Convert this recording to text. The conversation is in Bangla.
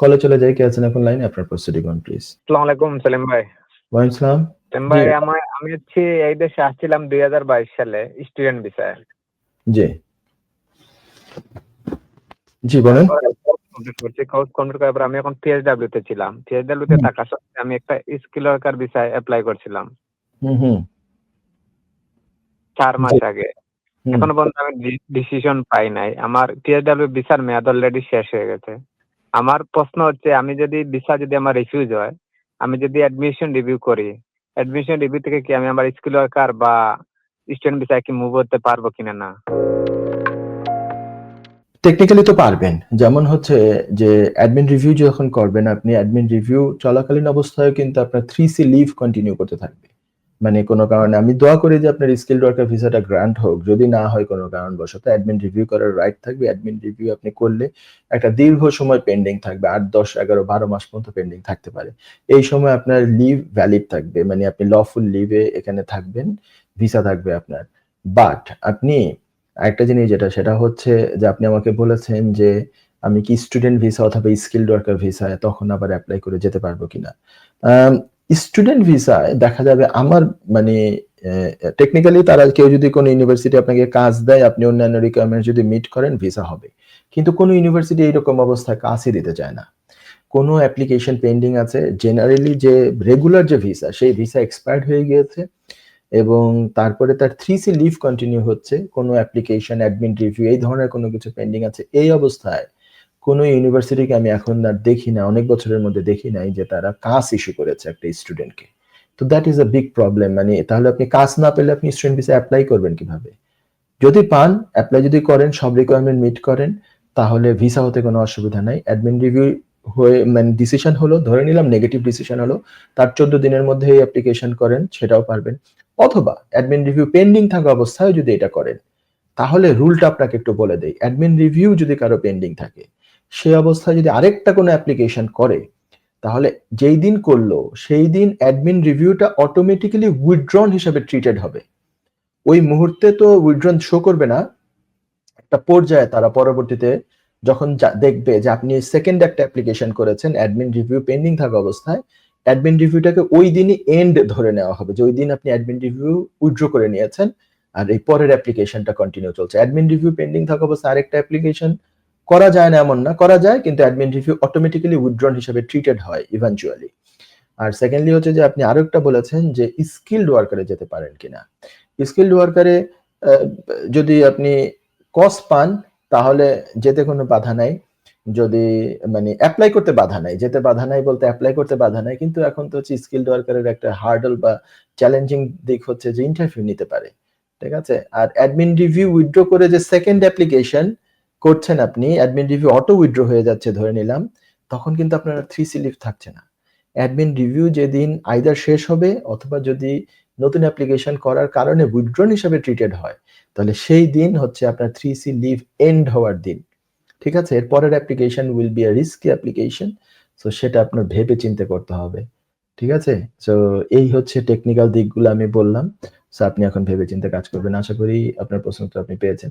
কলে চলে যাই কে আছেন এখন লাইনে? আপনার প্রস্তুতি কোন প্লিজ আসসালামু আলাইকুম সেলিম ভাই। ওয়ালাইকুম সালাম। সেলিম ভাই। আমার আমি হচ্ছে এই দেশে আসছিলাম দুই হাজার বাইশ সালে স্টুডেন্ট ভিসায় জি। জি বলেন। আমি এখন পিএসডব্লিউ তে ছিলাম। পিএসডব্লিউ তে। থাকা সত্ত্বেও আমি একটা স্কিল ওয়ার্কার ভিসায় অ্যাপ্লাই করছিলাম। হুম হুম। চার মাস আগে। এখনও পর্যন্ত আমি ডিসিশন পাই নাই। আমার পিএসডব্লিউ ভিসার মেয়াদ অলরেডি শেষ হয়ে গেছে। আমার প্রশ্ন হচ্ছে, আমি যদি ভিসা যদি আমার রিফিউজ হয়, আমি যদি অ্যাডমিশন রিভিউ করি অ্যাডমিশন রিভিউ থেকে কি আমি আমার স্কিল ওয়ার্কার বা স্টুডেন্ট ভিসায় কি মুভ করতে পারব কিনা না? টেকনিক্যালি তো পারবেন। যেমন হচ্ছে যে অ্যাডমিন রিভিউ যখন করবেন, আপনি অ্যাডমিন রিভিউ চলাকালীন অবস্থায় কিন্তু আপনার থ্রি সি লিভ কন্টিনিউ করতে থাকবে। মানে কোনো কারণে, আমি দোয়া করি যে আপনার স্কিল ওয়ার্কার ভিসাটা গ্রান্ট হোক, যদি না হয় কোনো কারণবশত। অ্যাডমিন রিভিউ করার রাইট থাকবে অ্যাডমিন রিভিউ আপনি করলে একটা দীর্ঘ সময় পেন্ডিং থাকবে, আট, দশ, এগারো, বারো মাস পর্যন্ত পেন্ডিং থাকতে পারে। এই সময় আপনার লিভ ভ্যালিড থাকবে মানে আপনি লফুল লিভে এখানে থাকবেন, ভিসা থাকবে আপনার। বাট আপনি একটা জিনিস যেটা, সেটা হচ্ছে যে আপনি আমাকে বলেছেন যে আমি কি স্টুডেন্ট ভিসা অথবা স্কিল্ড ওয়ার্কার ভিসা তখন আবার অ্যাপ্লাই করে যেতে পারব কিনা। স্টুডেন্ট ভিসায় দেখা যাবে আমার মানে টেকনিক্যালি তারা কেউ যদি কোনো ইউনিভার্সিটি আপনাকে কাজ দেয়, আপনি অন্যান্য রিকোয়ারমেন্ট যদি মিট করেন ভিসা হবে। কিন্তু কোনো ইউনিভার্সিটি এইরকম অবস্থায় কাজই দিতে চায় না। কোনো অ্যাপ্লিকেশন পেন্ডিং আছে জেনারেলি যে রেগুলার যে ভিসা সেই ভিসা এক্সপায়ার্ড হয়ে গিয়েছে এবং তারপরে তার থ্রি সি লিভ কন্টিনিউ হচ্ছে। কোনো অ্যাপ্লিকেশন অ্যাডমিন রিভিউ এই ধরনের কোনো কিছু পেন্ডিং আছে। এই অবস্থায় কোনো ইউনিভার্সিটিকে আমি এখন আর দেখি না, অনেক বছরের মধ্যে দেখি নাই যে তারা কাজ ইস্যু করেছে একটা স্টুডেন্টকে তো that is a big problem মানে তাহলে আপনি কাজ না পেলে আপনি স্টুডেন্ট ভিসা অ্যাপ্লাই করবেন কীভাবে? যদি পান অ্যাপ্লাই যদি করেন, সব রিকোয়ারমেন্ট মিট করেন, তাহলে ভিসা হতে কোনো অসুবিধা নাই। অ্যাডমিন রিভিউ হয়ে মানে ডিসিশন হলো, ধরে নিলাম নেগেটিভ ডিসিশন হলো, তার চোদ্দ দিনের মধ্যে এই অ্যাপ্লিকেশন করেন, সেটাও পারবেন। অথবা অ্যাডমিন রিভিউ পেন্ডিং থাকা অবস্থায় যদি এটা করেন, তাহলে রুলটা আপনাকে একটু বলে দেয় অ্যাডমিন রিভিউ যদি কারও পেন্ডিং থাকে সে অবস্থায় যদি আরেকটা কোনো অ্যাপ্লিকেশন করে, তাহলে যেই দিন করল, সেই দিন অ্যাডমিন রিভিউটা অটোমেটিক্যালি উইথড্রন হিসাবে ট্রিটেড হবে। ওই মুহূর্তে তো উইথড্রন শো করবে না। একটা পর্যায়ে তারা পরবর্তীতে যখন দেখবে যে আপনি সেকেন্ড একটা অ্যাপ্লিকেশন করেছেন অ্যাডমিন রিভিউ পেন্ডিং থাকা অবস্থায় অ্যাডমিন রিভিউটাকে ওই দিনই এন্ড ধরে নেওয়া হবে। যে ওই দিন আপনি অ্যাডমিন রিভিউ উইথড্র করে নিয়েছেন, আর এই পরের অ্যাপ্লিকেশনটা কন্টিনিউ চলছে। অ্যাডমিন রিভিউ পেন্ডিং থাকা অবস্থায় আরেকটা অ্যাপ্লিকেশন করা যায় না এমন না, করা যায়, কিন্তু অ্যাডমিন রিভিউ অটোমেটিক্যালি উইথড্রন হিসেবে ট্রিটেড হয় ইভেনচুয়ালি আর সেকেন্ডলি হচ্ছে যে আপনি আরও একটা বলেছেন যে স্কিল্ড ওয়ার্কারে যেতে পারেন কিনা। স্কিল্ড ওয়ার্কারে যদি আপনি কস পান, তাহলে যেতে কোনো বাধা নাই। যদি মানে অ্যাপ্লাই করতে বাধা নাই, যেতে বাধা নাই বলতে অ্যাপ্লাই করতে বাধা নাই, কিন্তু এখন তো হচ্ছে স্কিল্ড ওয়ার্কারের একটা হার্ডল বা চ্যালেঞ্জিং দিক হচ্ছে যে ইন্টারভিউ নিতে পারে। ঠিক আছে? আর অ্যাডমিন রিভিউ উইথড্র করে যে সেকেন্ড অ্যাপ্লিকেশন করছেন আপনি অ্যাডমিন রিভিউ অটো উইথড্র হয়ে যাচ্ছে ধরে নিলাম, তখন কিন্তু আপনার থ্রি সি লিভ থাকছে না। অ্যাডমিন রিভিউ যেদিন আইদার শেষ হবে অথবা যদি নতুন অ্যাপ্লিকেশন করার কারণে উইথড্রন হিসাবে ট্রিটেড হয়, তাহলে সেই দিন হচ্ছে আপনার থ্রি সি লিভ এন্ড হওয়ার দিন। ঠিক আছে? এর পরের application will be a risky application so সেটা আপনার ভেবে চিন্তে করতে হবে। ঠিক আছে? সো এই হচ্ছে টেকনিক্যাল দিকগুলো আমি বললাম সো আপনি এখন ভেবে চিন্তে কাজ করবেন। আশা করি আপনার প্রশ্ন উত্তর আপনি পেয়েছেন।